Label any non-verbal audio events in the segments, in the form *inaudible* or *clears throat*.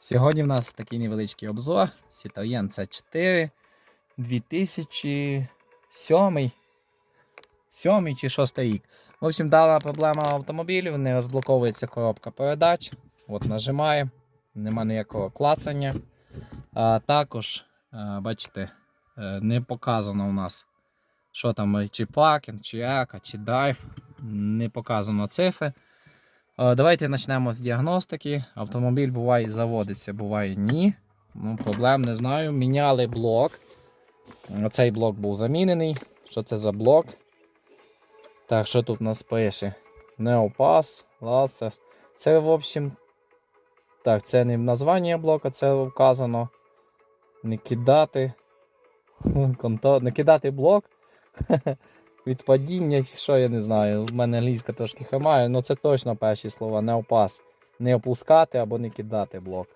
Сьогодні в нас такий невеличкий обзор Citroën C4 2007 7 чи 6 рік. В общем, дана проблема автомобілів, не розблоковується коробка передач. От нажимаємо, нема ніякого клацання. А також, е, бачите, е, не показано у нас, що там, чи паркінг, чи еко, чи драйв. Не показано цифри. Е, Давайте почнемо з діагностики. Автомобіль буває заводиться, буває ні. Ну, Проблем не знаю. Міняли блок. Оцей блок був замінений. Що це за блок? Так, що тут нас пише? Неопас, Ласес. Це, в общем. Так, це не названня блока, це вказано. Не кидати. *laughs* Не кидати блок. *laughs* Від падіння, що я не знаю. У мене англійська трошки химає, але це точно перші слова. Не опас. Не опускати або не кидати блок.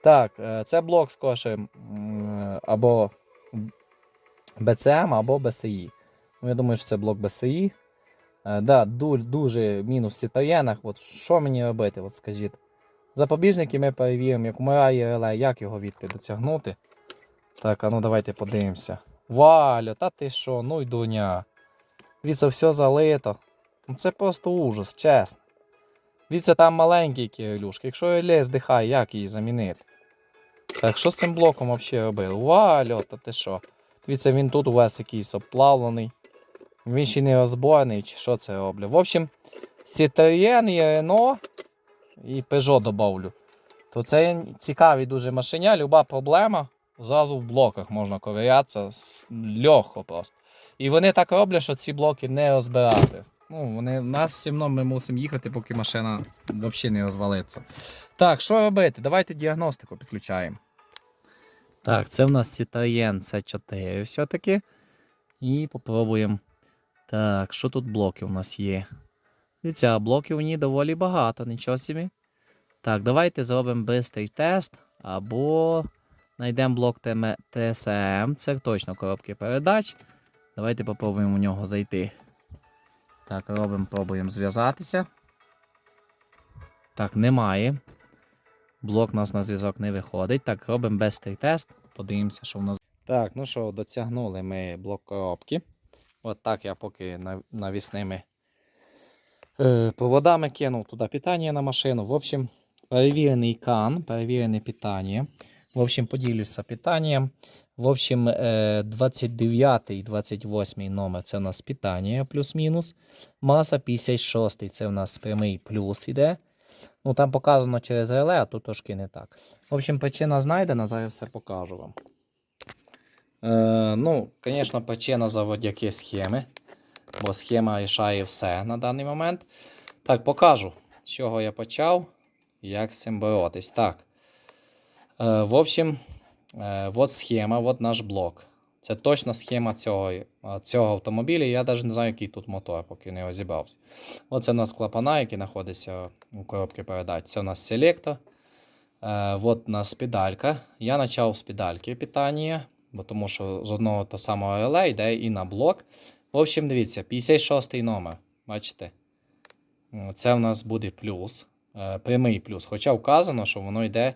Так, е, це блок скоше м, або BCM, або BSI. Ну, я думаю, що це блок BSI. Е, Да, дуже мінус в сітаєнах. От що мені робити? От скажіть. Запобіжники ми перевіримо, як вмирає реле, як його відти дотягнути. Так, а ну давайте подивимося. Валя, та ти що, ну й дуня. Віце все залито. Ну це просто ужас, чесно. Віце там маленький кирилюшка. Якщо реле здихає, як її замінити? Так, що з цим блоком взагалі робили? Валю, та ти що? Дивіться, він тут увесь якийсь обплавлений. Він ще не розборний, чи що це роблю. В общем, Citroën і Renault і Peugeot добавлю. То це цікаві дуже машиня, люба проблема. Зразу в блоках можна ковирятися легко просто. І вони так роблять, що ці блоки не розбирати. Ну, вони, нас все одно ми мусимо їхати, поки машина взагалі не розвалиться. Так, що робити? Давайте діагностику підключаємо. Так, це в нас Citroën C4 все-таки. І попробуємо. Так, що тут блоки у нас є? Дивіться, блоків у ній доволі багато, нічого собі. Так, давайте зробимо бистрий тест. Або знайдемо блок TSM, це точно коробки передач. Давайте попробуємо у нього зайти. Так, робимо, пробуємо зв'язатися. Так, немає. Блок у нас на зв'язок не виходить. Так, робимо бистрий тест. Подивимося, що в нас. Так, ну що, дотягнули ми блок коробки. От так я поки навісними е, проводами кинув туди питання на машину. В общем, перевірений кан, перевірене питання. В общем, поділюся питанням. В общем, е, 29 і 28 номер це у нас питання плюс-мінус. Маса 56 це у нас прямий плюс іде. Ну, там показано через реле, а тут трошки не так. В общем, причина знайдена, зараз все покажу вам. Е, ну, звісно, причина заводяки схеми, бо схема рішає все на даний момент. Так, покажу, з чого я почав, як з цим боротись. Так. Е, в общем, от схема, от наш блок. Це точно схема цього, е, цього автомобіля. Я навіть не знаю, який тут мотор, поки не розібрався. Оце у нас клапана, який знаходиться у коробці передач. Це у нас селектор. Е, от у нас педалька. Я почав з педальки питання, бо тому що з одного того самого реле йде і на блок. В общем, дивіться, 56 номер. Бачите? Е, Це у нас буде плюс. е, Прямий плюс. Хоча вказано, що воно йде.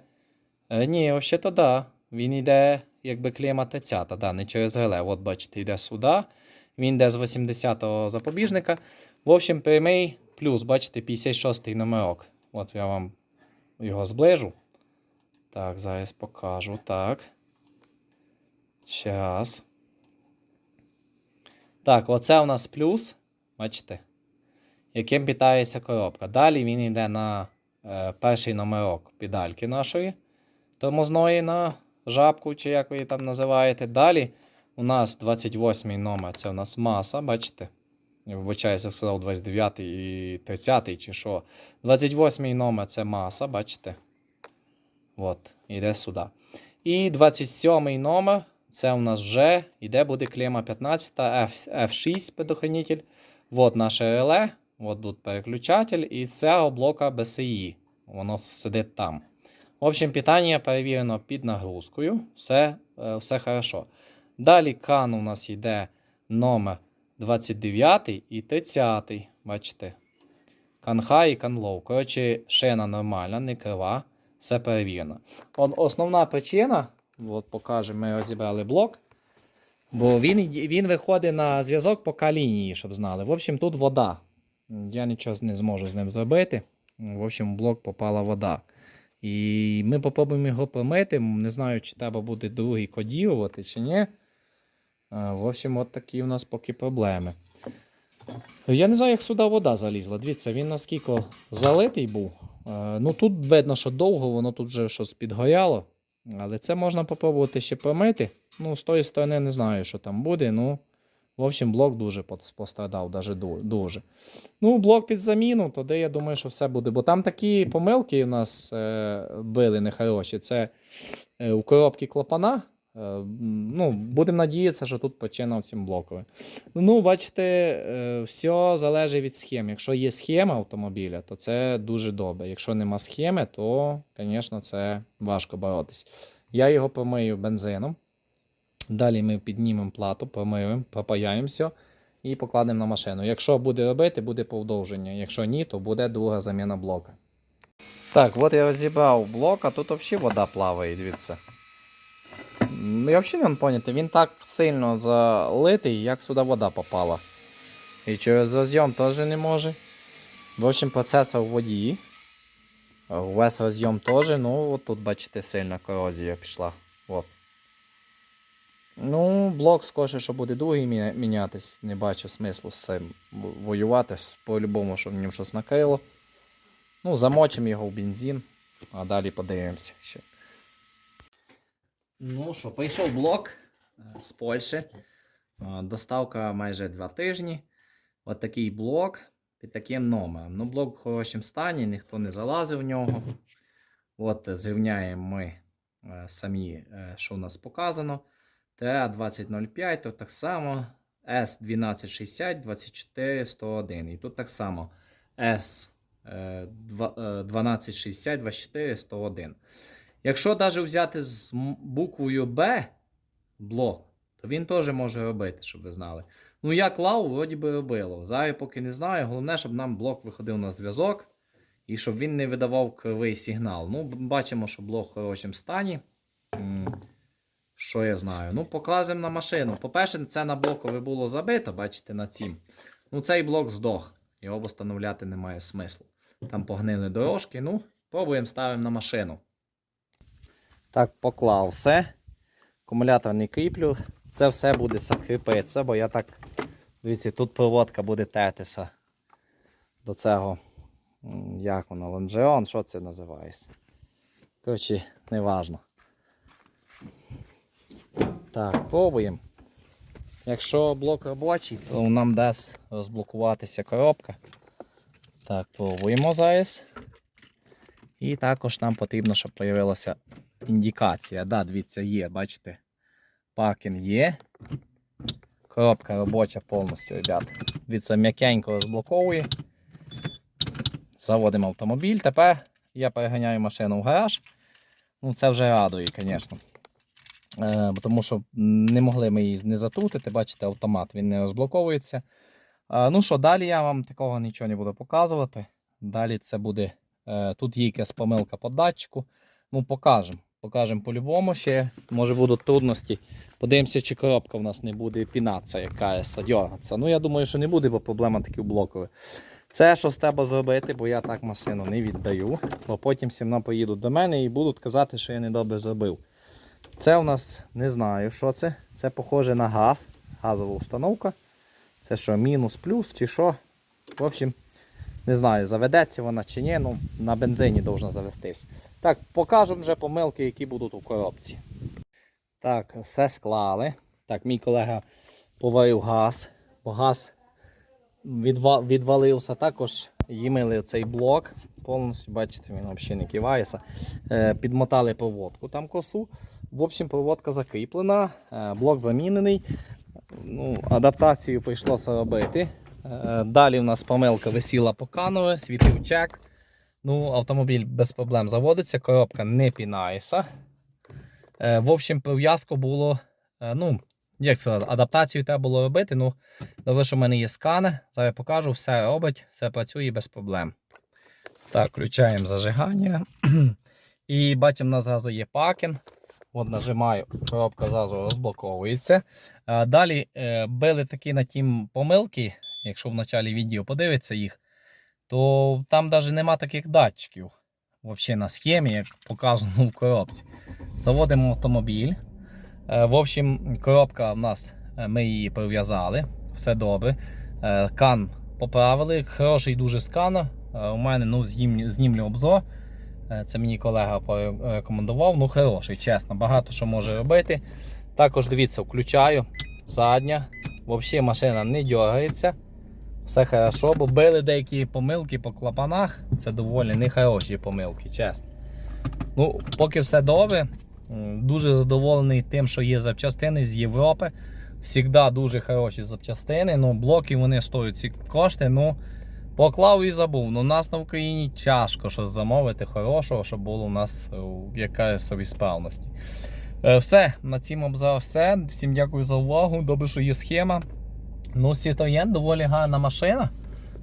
Е, Ні, взагалі то да. Він йде, якби клема тецята, да, не через реле. От бачите, йде сюди. Він йде з 80-го запобіжника. В общем, прямий плюс, бачите, 56-й номерок. От я вам його зближу. Так, зараз покажу. Так. Ще раз. Так, оце у нас плюс. Бачите? Яким питається коробка. Далі він йде на е, перший номерок педальки нашої тормозної на жабку, чи як ви її там називаєте. Далі у нас 28 номер, це у нас маса, бачите? Я вибачаюся, сказав 29 і 30 чи що. 28 номер це маса, бачите? От, іде сюди. І 27 номер це у нас вже іде буде клема 15 F, F6 предохранитель. От наше реле, от тут переключатель, і з цього блока BSI. Воно сидить там. В общем, питання перевірено під нагрузкою. Все, е, все хорошо. Далі кан у нас йде номер 29 і 30. Бачите? Кан high і кан low. Коротше, шина нормальна, не крива. все перевірено. От основна причина, от покажемо, ми розібрали блок. Бо він, він виходить на зв'язок по лінії, щоб знали. В общем, тут вода. Я нічого не зможу з ним зробити. В общем, в блок попала вода. І ми попробуємо його помити. Не знаю, чи треба буде другий кодірувати, чи ні. В общем, от такі у нас поки проблеми. Я не знаю, як сюди вода залізла. Дивіться, він наскільки залитий був. Ну тут видно, що довго воно тут вже щось підгоряло. Але це можна попробувати ще помити. Ну, з тої сторони не знаю, що там буде. Ну, в общем, блок дуже пострадав, даже дуже. Ну, блок під заміну, тоді я думаю, що все буде. Бо там такі помилки у нас е, били нехороші. Це е, у коробці клапана. Е, ну, будемо надіятися, що тут причина в цім. Ну, бачите, е, все залежить від схем. Якщо є схема автомобіля, то це дуже добре. Якщо нема схеми, то, звісно, це важко боротися. Я його помию бензином. Далі ми піднімемо плату, помиємо, пропаяємо і покладемо на машину. Якщо буде робити, буде повдовження. Якщо ні, то буде друга заміна блока. Так, от я розібрав блок, а тут взагалі вода плаває, дивіться. Ну, я взагалі не поняти, він так сильно залитий, як сюди вода попала. І через розйом теж не може. В общем, процесор в воді. Весь розйом теж, ну от тут, бачите, сильна корозія пішла. От. Ну, блок скоріше, що буде другий мі- мінятись. Не бачу смислу з цим воювати. По-любому, що в ньому щось накрило. Ну, замочимо його в бензин, а далі подивимося ще. Ну що, прийшов блок е, з Польщі. Е, Доставка майже 2 тижні. От такий блок під таким номером. Ну, блок в хорошому стані, ніхто не залазив в нього. От зрівняємо ми е, самі, що у нас показано. TA2005, то так само S1260 24101. І тут так само S е, два- е, 1260 24 101. Якщо навіть взяти з буквою B блок, то він теж може робити, щоб ви знали. Ну, я клав, вроді би робило. Зараз поки не знаю. Головне, щоб нам блок виходив на зв'язок і щоб він не видавав кривий сигнал. Ну, бачимо, що блок в хорошому стані. Що я знаю? Ну, покладемо на машину. По-перше, це на блокове було забито, бачите, на цім. Ну, цей блок здох. Його встановляти немає смислу. Там погнили дорожки. Ну, пробуємо ставимо на машину. Так, поклав все. Акумулятор не кріплю. Це все буде закріпитися, бо я так. Дивіться, тут проводка буде тертися до цього. Як воно? Лонжеон, що це називається? Коротше, неважно. Так, пробуємо. Якщо блок робочий, то нам дасть розблокуватися коробка. Так, пробуємо зараз. І також нам потрібно, щоб з'явилася індикація. Да, дивіться, є, бачите, паркінг є. Коробка робоча повністю, ребят. Дивіться, м'якенько розблоковує. Заводимо автомобіль. Тепер я переганяю машину в гараж. Ну, це вже радує, звісно. Е, тому що не могли ми її не затрутити. Бачите, автомат він не розблоковується. Е, ну що, далі я вам такого нічого не буду показувати. Далі це буде. Е, тут є якась помилка по датчику. Ну, покажемо. Покажемо по-любому ще. Може будуть трудності. Подивимося, чи коробка в нас не буде пінатися, якась дергатися. Ну, я думаю, що не буде, бо проблема таки в блокові. Це щось треба зробити, бо я так машину не віддаю. Бо потім всі одно поїдуть до мене і будуть казати, що я недобре зробив. Це у нас не знаю, що це. Це похоже на газ, газова установка. Це що, мінус, плюс чи що. В общем, не знаю, заведеться вона чи ні, ну на бензині повинна завестись. Так, покажу вже помилки, які будуть у коробці. Так, все склали. Так, мій колега поварив газ, бо газ відва- відвалився. Також їмили цей блок. Повністю, бачите, він взагалі не кивається. Е, підмотали проводку там косу. В общем, проводка закріплена, е, блок замінений. Ну, адаптацію прийшлося робити. Е, Далі у нас помилка висіла по канове, світив чек. Ну, автомобіль без проблем заводиться, коробка не пінається. Е, В общем, прив'язку було. Ну, як це, адаптацію треба було робити. Ну, добре, що в мене є сканер. Зараз покажу, все робить, все працює без проблем. Так, включаємо зажигання. *clears throat* І бачимо, на зразу є пакін. От нажимаю, коробка зразу розблоковується. Далі е, били такі на тім помилки, якщо в началі відео подивиться їх, то там навіть нема таких датчиків. Взагалі на схемі, як показано в коробці. Заводимо автомобіль. Е, В общем, коробка в нас, е, ми її прив'язали, все добре. Е, Кан поправили, хороший дуже скан. Е, У мене ну, знімлю обзор. Е, Це мені колега порекомендував. Ну, хороший, чесно, багато що може робити. Також дивіться, включаю задня. Взагалі машина не дергається. Все хорошо, бо били деякі помилки по клапанах. Це доволі нехороші помилки, чесно. Ну, поки все добре. Дуже задоволений тим, що є запчастини з Європи. Всігда дуже хороші запчастини. Ну, блоки вони стоять ці кошти. Ну, поклав і забув. Ну, у нас на Україні тяжко щось замовити хорошого, щоб було у нас е, якась совісправності. Е, Все, на цім обзор все. Всім дякую за увагу. Добре, що є схема. Ну, Citroën доволі гарна машина.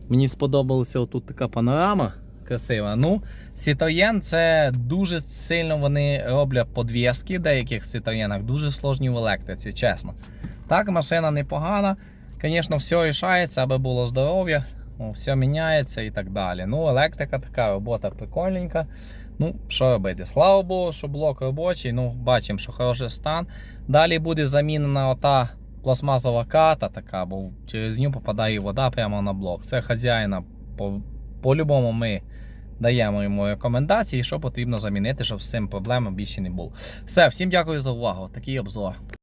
Мені сподобалася отут така панорама красива. Ну, Citroën це дуже сильно вони роблять подвіски деяких Citroën, дуже сложні в електриці, чесно. Так, машина непогана. Звісно, все рішається, аби було здоров'я, ну, все міняється і так далі. Ну, електрика така робота прикольненька. Ну, що робити? Слава Богу, що блок робочий. Ну, бачимо, що хороший стан. Далі буде замінена ота пластмасова карта, така, бо через нього попадає вода прямо на блок. Це хазяїна по- по-любому ми даємо йому рекомендації, що потрібно замінити, щоб з цим проблем більше не було. Все, всім дякую за увагу. Такий обзор.